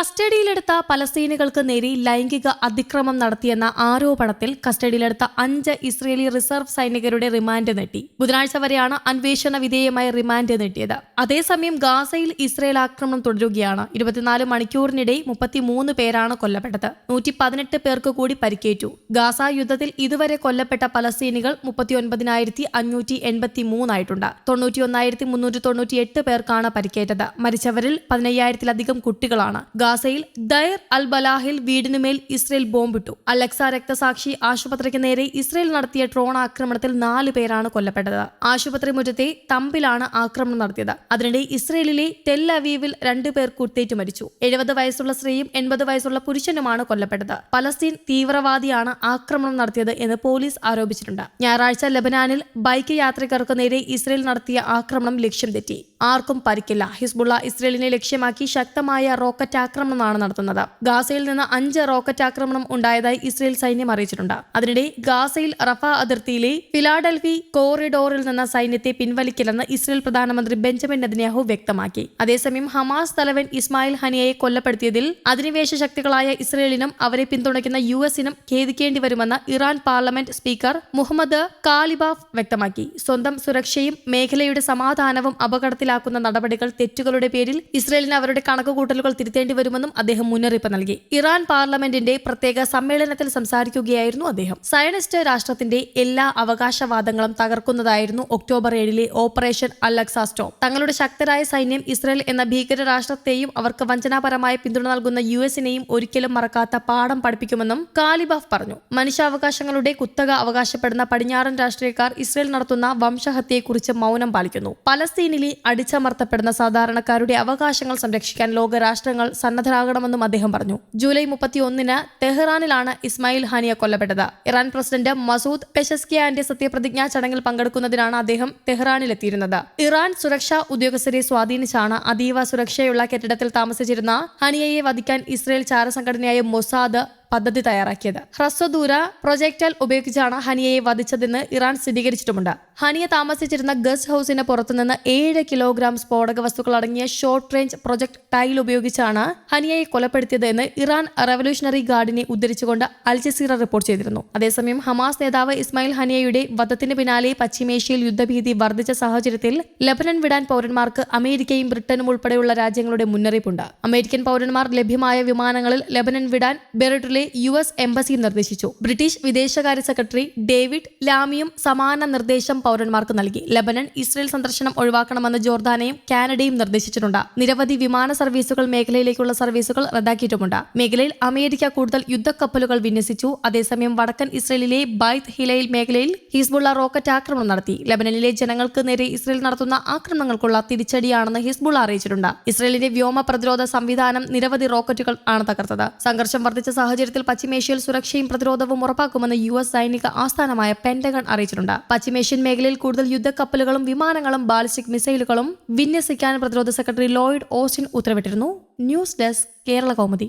കസ്റ്റഡിയിലെടുത്ത പലസ്തീനുകൾക്ക് നേരെ ലൈംഗിക അതിക്രമം നടത്തിയെന്ന ആരോപണത്തിൽ കസ്റ്റഡിയിലെടുത്ത അഞ്ച് ഇസ്രയേലി റിസർവ് സൈനികരുടെ റിമാൻഡ് നീട്ടി. ബുധനാഴ്ച വരെയാണ് അന്വേഷണ വിധേയമായ റിമാൻഡ് നീട്ടിയത്. അതേസമയം ഗാസയിൽ ഇസ്രയേൽ ആക്രമണം തുടരുകയാണ്. ഇരുപത്തിനാല് മണിക്കൂറിനിടെ മുപ്പത്തിമൂന്ന് പേരാണ് കൊല്ലപ്പെട്ടത്. നൂറ്റി പതിനെട്ട് പേർക്ക് കൂടി പരിക്കേറ്റു. ഗാസ യുദ്ധത്തിൽ ഇതുവരെ കൊല്ലപ്പെട്ട പലസ്തീനികൾ മുപ്പത്തിയൊൻപതിനായിരത്തി അഞ്ഞൂറ്റി എൺപത്തി മൂന്നായിട്ടുണ്ട് തൊണ്ണൂറ്റിയൊന്നായിരത്തി മുന്നൂറ്റി തൊണ്ണൂറ്റി എട്ട് പേർക്കാണ് പരിക്കേറ്റത്. മരിച്ചവരിൽ പതിനയ്യായിരത്തിലധികം കുട്ടികളാണ്. ഗാസയിൽ ദയർ അൽ ബലാഹിൽ വീടിനുമേൽ ഇസ്രയേൽ ബോംബിട്ടു. അലക്സ രക്തസാക്ഷി ആശുപത്രിക്ക് നേരെ ഇസ്രയേൽ നടത്തിയ ഡ്രോൺ ആക്രമണത്തിൽ നാല് പേരാണ് കൊല്ലപ്പെട്ടത്. ആശുപത്രി മുറ്റത്തെ തമ്പിലാണ് ആക്രമണം നടത്തിയത്. അതിനിടെ ഇസ്രയേലിലെ ടെൽ അവീവിൽ രണ്ടു പേർ കുത്തേറ്റ് മരിച്ചു. എഴുപത് വയസ്സുള്ള സ്ത്രീയും എൺപത് വയസ്സുള്ള പുരുഷനുമാണ് കൊല്ലപ്പെട്ടത്. പലസ്തീൻ തീവ്രവാദിയാണ് ആക്രമണം നടത്തിയത് എന്ന് പോലീസ് ആരോപിച്ചിട്ടുണ്ട്. ഞായറാഴ്ച ലബനാനിൽ ബൈക്ക് യാത്രികർക്ക് നേരെ ഇസ്രയേൽ നടത്തിയ ആക്രമണം ലക്ഷ്യം തെറ്റി. ആർക്കും പരിക്കില്ല. ഹിസ്ബുള്ള ഇസ്രയേലിനെ ലക്ഷ്യമാക്കി ശക്തമായ റോക്കറ്റ് ആക്രമണമാണ് നടത്തുന്നത്. ഗാസയിൽ നിന്ന് അഞ്ച് റോക്കറ്റ് ആക്രമണം ഉണ്ടായതായി ഇസ്രയേൽ സൈന്യം അറിയിച്ചിട്ടുണ്ട്. അതിനിടെ ഗാസയിൽ റഫ അതിർത്തിയിലെ ഫിലാഡൽഫി കോറിഡോറിൽ നിന്ന് സൈന്യത്തെ പിൻവലിക്കില്ലെന്ന് ഇസ്രയേൽ പ്രധാനമന്ത്രി ബെഞ്ചമിൻ നെതന്യാഹു വ്യക്തമാക്കി. അതേസമയം ഹമാസ് തലവൻ ഇസ്മായിൽ ഹനിയയെ കൊല്ലപ്പെടുത്തിയതിൽ അധിനിവേശ ശക്തികളായ ഇസ്രയേലിനും അവരെ പിന്തുണയ്ക്കുന്ന യു എസിനും ഖേദിക്കേണ്ടി വരുമെന്ന് Iran parliament speaker Mohammad Qalibaf വ്യക്തമാക്കി. സ്വന്തം സുരക്ഷയും മേഖലയുടെ സമാധാനവും അപകടത്തിലാക്കുന്ന നടപടികൾ തെറ്റുകളുടെ പേരിൽ ഇസ്രയേലിന് അവരുടെ കണക്കുകൂട്ടലുകൾ തിരുത്തേണ്ടി വരുമെന്നും അദ്ദേഹം മുന്നറിയിപ്പ് നൽകി. ഇറാൻ പാർലമെന്റിന്റെ പ്രത്യേക സമ്മേളനത്തിൽ സംസാരിക്കുകയായിരുന്നു അദ്ദേഹം. സയനിസ്റ്റ് രാഷ്ട്രത്തിന്റെ എല്ലാ അവകാശവാദങ്ങളും തകർക്കുന്നതായിരുന്നു ഒക്ടോബർ ഏഴിലെ ഓപ്പറേഷൻ അലക്സ സ്റ്റോം. തങ്ങളുടെ ശക്തരായ സൈന്യം ഇസ്രയേൽ എന്ന ഭീകര രാഷ്ട്രത്തെയും അവർക്ക് വഞ്ചനാപരമായ പിന്തുണ നൽകുന്ന യു എസിനെയും ഒരിക്കലും മറക്കാത്ത പാഠം പഠിപ്പിക്കുമെന്നും കാലിബാഫ് പറഞ്ഞു. മനുഷ്യാവകാശങ്ങളുടെ കുത്തക അവകാശപ്പെടുന്ന പടിഞ്ഞാറൻ രാഷ്ട്രീയക്കാർ ഇസ്രയേൽ നടത്തുന്ന വംശഹത്യയെക്കുറിച്ച് മൗനം പാലിക്കുന്നു. പലസ്തീനിലെ അടിച്ചമർത്തപ്പെടുന്ന സാധാരണക്കാരുടെ അവകാശങ്ങൾ സംരക്ഷിക്കാൻ ലോകരാഷ്ട്രങ്ങൾ സന്നദ്ധരാകണമെന്നും അദ്ദേഹം പറഞ്ഞു. ജൂലൈ മുപ്പത്തിയൊന്നിന് തെഹ്റാനിലാണ് ഇസ്മായിൽ ഹാനിയ കൊല്ലപ്പെട്ടത്. ഇറാൻ പ്രസിഡന്റ് മസൂദ് പെഷസ്കിയാന്റെ സത്യപ്രതിജ്ഞാ ചടങ്ങിൽ പങ്കെടുക്കുന്നതിനാണ് അദ്ദേഹം തെഹ്റാനിലെത്തിയിരുന്നത്. ഇറാൻ സുരക്ഷാ ഉദ്യോഗസ്ഥരെ സ്വാധീനിച്ചാണ് അതീവ സുരക്ഷയുള്ള കെട്ടിടത്തിൽ താമസിച്ചിരുന്ന ഹനിയയെ വധിക്കാൻ ഇസ്രയേൽ ചാരസംഘടനയായ മൊസാദ് പദ്ധതി തയ്യാറാക്കിയത്. ഹ്രസ്വദൂര പ്രൊജക്ടൽ ഉപയോഗിച്ചാണ് ഹനിയയെ വധിച്ചതെന്ന് ഇറാൻ സ്ഥിരീകരിച്ചിട്ടുമുണ്ട്. ഹനിയ താമസിച്ചിരുന്ന ഗസ്റ്റ് ഹൌസിന് പുറത്തുനിന്ന് ഏഴ് കിലോഗ്രാം സ്ഫോടക വസ്തുക്കൾ അടങ്ങിയ ഷോർട്ട് റേഞ്ച് പ്രൊജക്ട് ടൈൽ ഉപയോഗിച്ചാണ് ഹനിയയെ കൊലപ്പെടുത്തിയത് എന്ന് ഇറാൻ റവല്യൂഷണറി ഗാർഡിനെ ഉദ്ധരിച്ചുകൊണ്ട് അൽ ജസീറ റിപ്പോർട്ട് ചെയ്തിരുന്നു. അതേസമയം ഹമാസ് നേതാവ് ഇസ്മായിൽ ഹനിയയുടെ വധത്തിന് പിന്നാലെ പശ്ചിമേഷ്യയിൽ യുദ്ധഭീതി വർദ്ധിച്ച സാഹചര്യത്തിൽ ലബനൻ വിടാൻ പൗരന്മാർക്ക് അമേരിക്കയും ബ്രിട്ടനും ഉൾപ്പെടെയുള്ള രാജ്യങ്ങളുടെ മുന്നറിയിപ്പുണ്ട്. അമേരിക്കൻ പൗരന്മാർ ലഭ്യമായ വിമാനങ്ങളിൽ ലബനൻ വിടാൻ ബെറിട്ടിലെ യു എസ് എംബസി നിർദ്ദേശിച്ചു. ബ്രിട്ടീഷ് വിദേശകാര്യ സെക്രട്ടറി ഡേവിഡ് ലാമിയും സമാന നിർദ്ദേശം പൗരന്മാർക്ക് നൽകി. ലബനൻ ഇസ്രയേൽ സന്ദർശനം ഒഴിവാക്കണമെന്ന് ജോർദാനയും കാനഡയും നിർദ്ദേശിച്ചിട്ടുണ്ട്. നിരവധി വിമാന സർവീസുകൾ മേഖലയിലേക്കുള്ള സർവീസുകൾ റദ്ദാക്കിയിട്ടുമുണ്ട്. മേഖലയിൽ അമേരിക്ക കൂടുതൽ യുദ്ധക്കപ്പലുകൾ വിന്യസിച്ചു. അതേസമയം വടക്കൻ ഇസ്രയേലിലെ ബൈത്ത് ഹിലയിൽ മേഖലയിൽ ഹിസ്ബുള്ള റോക്കറ്റ് ആക്രമണം നടത്തി. ലബനനിലെ ജനങ്ങൾക്ക് നേരെ ഇസ്രയേൽ നടത്തുന്ന ആക്രമണങ്ങൾക്കുള്ള തിരിച്ചടിയാണെന്ന് ഹിസ്ബുള അറിയിച്ചിട്ടുണ്ട്. ഇസ്രയേലിന്റെ വ്യോമ പ്രതിരോധ സംവിധാനം നിരവധി റോക്കറ്റുകൾ ആണ് തകർത്തത്. സംഘർഷം വർദ്ധിച്ച സാഹചര്യത്തിൽ പശ്ചിമേഷ്യയിൽ സുരക്ഷയും പ്രതിരോധവും ഉറപ്പാക്കുമെന്ന് യു എസ് സൈനിക ആസ്ഥാനമായ പെന്റഗൺ അറിയിച്ചിട്ടുണ്ട്. പശ്ചിമേഷ്യൻ മേഖലയിൽ കൂടുതൽ യുദ്ധക്കപ്പലുകളും വിമാനങ്ങളും ബാലിസ്റ്റിക് മിസൈലുകളും വിന്യസിക്കാൻ പ്രതിരോധ സെക്രട്ടറി ലോയിഡ് ഓസ്റ്റിൻ ഉത്തരവിട്ടിരുന്നു. News desk Kerala Kaumudi.